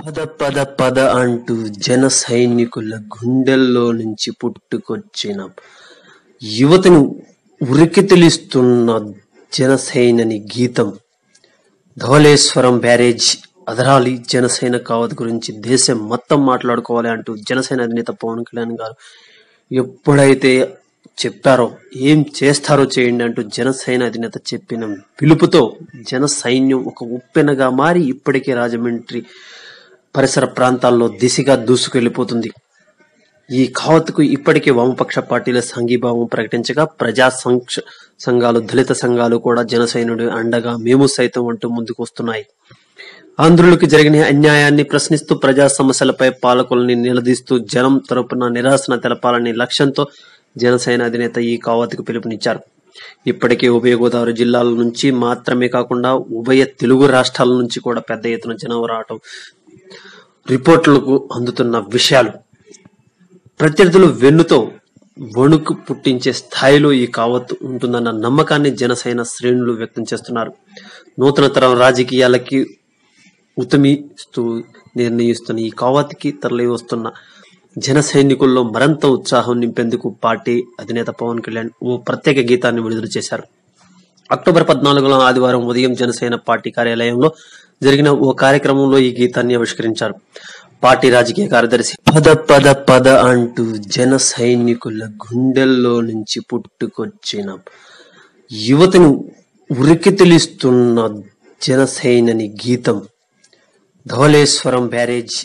పద పద పద అంటూ జన సైనికుల గుండెల్లో నుంచి పుట్టుకొచ్చిన యువతను ఉరికితిలిస్తున్న జనసేనని గీతం. ధవళేశ్వరం బ్యారేజ్ అదరాలి జనసేన కావత్ గురించి దేశం మొత్తం మాట్లాడుకోవాలి అంటూ జనసేన అధినేత పవన్ కళ్యాణ్ గారు ఎప్పుడైతే చెప్పారో ఏం చేస్తారో చేయండి అంటూ జనసేన అధినేత చెప్పిన పిలుపుతో జన సైన్యం ఒక ఉప్పెనగా మారి ఇప్పటికే రాజమండ్రి పరిసర ప్రాంతాల్లో దిశగా దూసుకెళ్ళిపోతుంది ఈ ఖావత్కు ఇప్పటికే వామపక్ష పార్టీల సంఘీభావం ప్రకటించగా ప్రజా సంక్ష సంఘాలు దళిత సంఘాలు కూడా జనసైనుడు అండగా మేము సైతం అంటూ ముందుకు వస్తున్నాయి ఆంధ్రులకు జరిగిన అన్యాయాన్ని ప్రశ్నిస్తూ ప్రజా సమస్యలపై పాలకుల్ని నిలదీస్తూ జనం తరపున నిరాశన తెలపాలనే లక్ష్యంతో జనసేన అధినేత ఈ కావత్కు పిలుపునిచ్చారు. ఇప్పటికే ఉభయ గోదావరి జిల్లాల నుంచి మాత్రమే కాకుండా ఉభయ తెలుగు రాష్ట్రాల నుంచి కూడా పెద్ద ఎత్తున జనం రావటం రిపోర్టులకు అందుతున్న విషయాలు. ప్రత్యర్థులు వెన్నుతో వణుకు పుట్టించే స్థాయిలో ఈ కావత్తు ఉంటుందన్న నమ్మకాన్ని జనసేన శ్రేణులు వ్యక్తం చేస్తున్నారు. నూతన తరం రాజకీయాలకి ఉతమిస్తూ నిర్ణయిస్తున్న ఈ కావత్కి తరలి వస్తున్న జన సైనికుల్లో మరింత ఉత్సాహం నింపేందుకు పార్టీ అధినేత పవన్ కళ్యాణ్ ఓ ప్రత్యేక గీతాన్ని విడుదల చేశారు. అక్టోబర్ పద్నాలుగున ఆదివారం ఉదయం జనసేన పార్టీ కార్యాలయంలో జరిగిన ఓ కార్యక్రమంలో ఈ గీతాన్ని ఆవిష్కరించారు. పార్టీ రాజకీయ కార్యదర్శి పద పద పద అంటూ జన సైనికుల గుండెల్లో నుంచి పుట్టుకొచ్చిన యువతను ఉరికితిలిస్తున్న జనసైనని గీతం ధవళేశ్వరం బ్యారేజ్